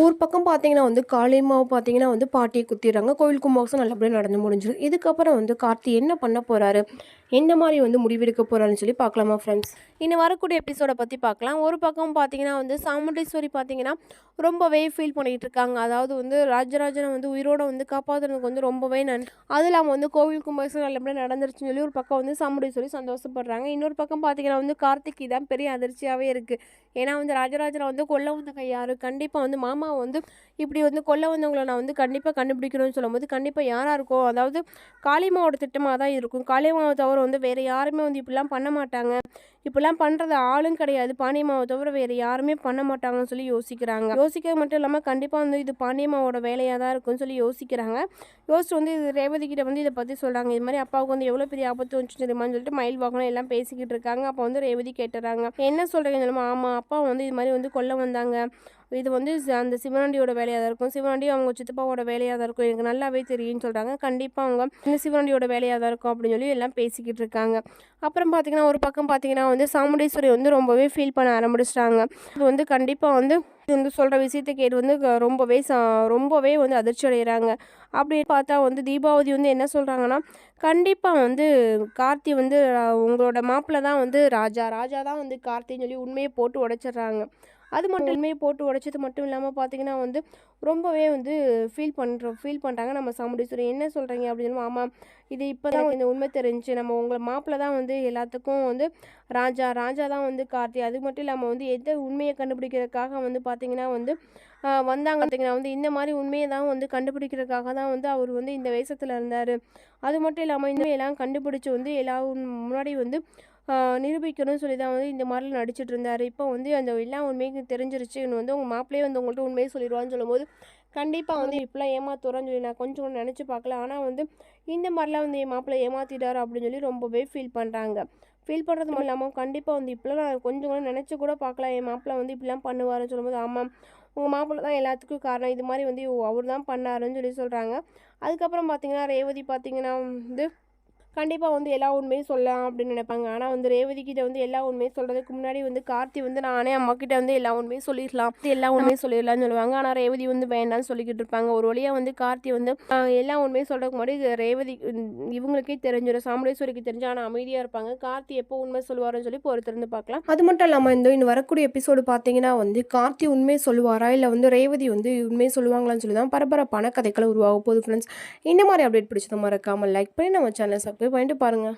ஊர் பக்கம் பார்த்தீங்கன்னா வந்து காளியம்மாவை பார்த்தீங்கன்னா வந்து பாட்டியை குத்திடுறாங்க. கோவில் கும்பாபிஷம் நல்லபடியாக நடந்து முடிஞ்சிடும். இதுக்கப்புறம் வந்து கார்த்தி என்ன பண்ண போகிறாரு எந்த மாதிரி வந்து முடிவெடுக்க போகிறாருன்னு சொல்லி பார்க்கலாமா ஃப்ரெண்ட்ஸ் இன்னும் வரக்கூடிய எபிசோடை பற்றி பார்க்கலாம். ஒரு பக்கம் பார்த்தீங்கன்னா வந்து சாமுண்டீஸ்வரி பார்த்தீங்கன்னா ரொம்பவே ஃபீல் பண்ணிகிட்டு இருக்காங்க. அதாவது வந்து ராஜராஜனை வந்து உயிரோட வந்து காப்பாற்றுறதுக்கு வந்து ரொம்பவே நன்றி. அது இல்லாமல் வந்து கோவில் கும்பாபிஷம் நல்லபடியாக நடந்துருச்சுன்னு சொல்லி ஒரு பக்கம் வந்து சாமுண்டீஸ்வரி சந்தோஷப்படுறாங்க. இன்னொரு பக்கம் பார்த்தீங்கன்னா வந்து கார்த்திக் தான் பெரிய அதிர்ச்சியாகவே இருக்குது ஏன்னா வந்து ராஜராஜனை வந்து கொல்ல வந்த யார் கண்டிப்பாக வந்து மாமா வந்து இப்படி வந்து கொல்ல வந்தவங்களை நான் வந்து கண்டிப்பாக கண்டுபிடிக்கணும்னு சொல்லும்போது கண்டிப்பாக யாராக இருக்கும் அதாவது காளிமாவோட திட்டமாக தான் இருக்கும். காளிமாவை தவிர வந்து வேறு யாருமே வந்து இப்படிலாம் பண்ண மாட்டாங்க. இப்படிலாம் பண்ணுறது ஆளும் கிடையாது. பாண்டியம்மாவை தவிர வேறு யாருமே பண்ண மாட்டாங்கன்னு சொல்லி யோசிக்கிறாங்க. யோசிக்க மட்டும் இல்லாமல் கண்டிப்பாக வந்து இது பாண்டியம்மாவோட வேலையாக தான் இருக்கும்னு சொல்லி யோசிக்கிறாங்க. யோசிச்சு வந்து இது ரேவதி கிட்ட வந்து இதை பற்றி சொல்கிறாங்க இது மாதிரி அப்பாவுக்கு வந்து எவ்வளோ பெரிய ஆபத்து வந்துச்சு தெரியுமான்னு சொல்லிட்டு மயில் வாகனம் எல்லாம் பேசிக்கிட்டு இருக்காங்க. அப்போ வந்து ரேவதி கேட்டுறாங்க. என்ன சொல்கிறீங்க தெரியுமா? ஆமாம் அப்பா வந்து இது மாதிரி வந்து கொல்ல வந்தாங்க. இது வந்து அந்த சிவனாண்டியோட வேலையாக தான் இருக்கும். சிவனாண்டி அவங்க சித்தப்பாவோட வேலையாக தான் இருக்கும். எனக்கு நல்லாவே தெரியும்னு சொல்கிறாங்க கண்டிப்பாக அவங்க இந்த சிவனாண்டியோட வேலையாக தான் இருக்கும் அப்படின்னு சொல்லி எல்லாம் பேசிக்கிட்டு இருக்காங்க. அப்புறம் பார்த்தீங்கன்னா ஒரு பக்கம் பார்த்தீங்கன்னா வந்து சாமுண்டீஸ்வரி வந்து ரொம்பவே ஃபீல் பண்ண ஆரம்பிச்சிட்டாங்க. இது வந்து கண்டிப்பாக வந்து இது வந்து சொல்கிற விஷயத்தை கேட்டு வந்து க- ரொம்பவே ரொம்பவே வந்து அதிர்ச்சி அடைகிறாங்க அப்படி பார்த்தா வந்து தீபாவதி வந்து என்ன சொல்கிறாங்கன்னா கண்டிப்பாக வந்து கார்த்தி வந்து உங்களோட மாப்பிள்ளை தான் வந்து ராஜா. ராஜா தான் வந்து கார்த்தின்னு சொல்லி உண்மையை போட்டு உடைச்சிடுறாங்க. அது மட்டும் போட்டு உடைச்சது மட்டும் இல்லாமல் பார்த்தீங்கன்னா வந்து ரொம்பவே வந்து ஃபீல் பண்ணுறோம் ஃபீல் பண்ணுறாங்க நம்ம சாமுண்டீஸ்வரி என்ன சொல்கிறீங்க அப்படின்னு ஆமாம் இது இப்போ தான் இந்த உண்மை தெரிஞ்சு நம்ம உங்களை மாப்பிள்ளை தான் வந்து எல்லாத்துக்கும் வந்து ராஜா ராஜா தான் வந்து கார்த்தி. அது மட்டும் இல்லாமல் வந்து எந்த உண்மையை கண்டுபிடிக்கிறதுக்காக வந்து பார்த்தீங்கன்னா வந்து வந்தாங்க பார்த்தீங்கன்னா வந்து இந்த மாதிரி உண்மையை தான் வந்து கண்டுபிடிக்கிறதுக்காக தான் வந்து அவர் வந்து இந்த வேஷத்தில் இருந்தார். அது மட்டும் இல்லாமல் இந்த எல்லாம் கண்டுபிடிச்சி வந்து எல்லா முன்னாடி வந்து நிரூபிக்கணும்னு சொல்லி தான் வந்து இந்த மாதிரிலாம் நடிச்சிட்டு இருந்தார். இப்போ வந்து அந்த எல்லா உண்மையும் தெரிஞ்சிருச்சு. இன்னும் வந்து உங்கள் மாப்பிள்ளையே வந்து உங்கள்கிட்ட உண்மையை சொல்லிடுவான்னு சொல்லும்போது கண்டிப்பாக வந்து இப்படிலாம் ஏமாத்துறோன்னு சொல்லி நான் கொஞ்சம் கூட நினச்சி பார்க்கல. ஆனால் வந்து இந்த மாதிரிலாம் வந்து என் மாப்பிள்ளை ஏமாத்திட்டாரு அப்படின்னு சொல்லி ரொம்பவே ஃபீல் பண்ணுறாங்க ஃபீல் பண்ணுறது மட்டும் இல்லாமல் கண்டிப்பாக வந்து இப்படிலாம் நான் கொஞ்சம் கூட நினச்சி கூட பார்க்கல. என் மாப்பிள்ளை வந்து இப்படிலாம் பண்ணுவாருன்னு சொல்லும்போது ஆமாம் உங்கள் மாப்பிள்ளை தான் எல்லாத்துக்கும் காரணம். இது மாதிரி வந்து அவர் தான் பண்ணாருன்னு சொல்லி சொல்கிறாங்க அதுக்கப்புறம் பார்த்தீங்கன்னா ரேவதி பார்த்தீங்கன்னா வந்து கண்டிப்பாக வந்து எல்லா உண்மையும் சொல்லலாம் அப்படின்னு நினைப்பாங்க. ஆனால் வந்து ரேவதி கிட்ட வந்து எல்லா உண்மையும் சொல்கிறதுக்கு முன்னாடி வந்து கார்த்தி வந்து நானே அம்மா கிட்ட வந்து எல்லா உண்மையும் சொல்லிடலாம். எல்லா உண்மையும் சொல்லிடலாம்னு சொல்லுவாங்க. ஆனால் ரேவதி வந்து வேண்டாம்னு சொல்லிக்கிட்டு இருப்பாங்க. ஒரு வழியாக வந்து கார்த்தி வந்து எல்லா உண்மையும் சொல்கிறதுக்கு முன்னாடி ரேவதி இவங்களுக்கே தெரிஞ்சிடும் சாமுண்டேஸ்வரிக்கு தெரிஞ்சு ஆனால் அமைதியாக இருப்பாங்க. கார்த்தி எப்போ உண்மை சொல்லுவாருன்னு சொல்லி பொறுத்திருந்து பார்க்கலாம். அது மட்டும் இல்லாமல் இந்த இன்னும் வரக்கூடிய எபிசோடு பார்த்தீங்கன்னா வந்து கார்த்தி உண்மை சொல்லுவாரா? இல்லை வந்து ரேவதி வந்து உண்மை சொல்லுவாங்களான்னு சொல்லி தான் பரபரப்பான கதைகளை உருவாக போகுது ஃப்ரெண்ட்ஸ் இந்த மாதிரி அப்டேட் பிடிச்சதை மறக்காமல் லைக் பண்ணி நம்ம சேனலை சப்ஸ்கிரைப் பண்ணிட்டு பாருங்கள்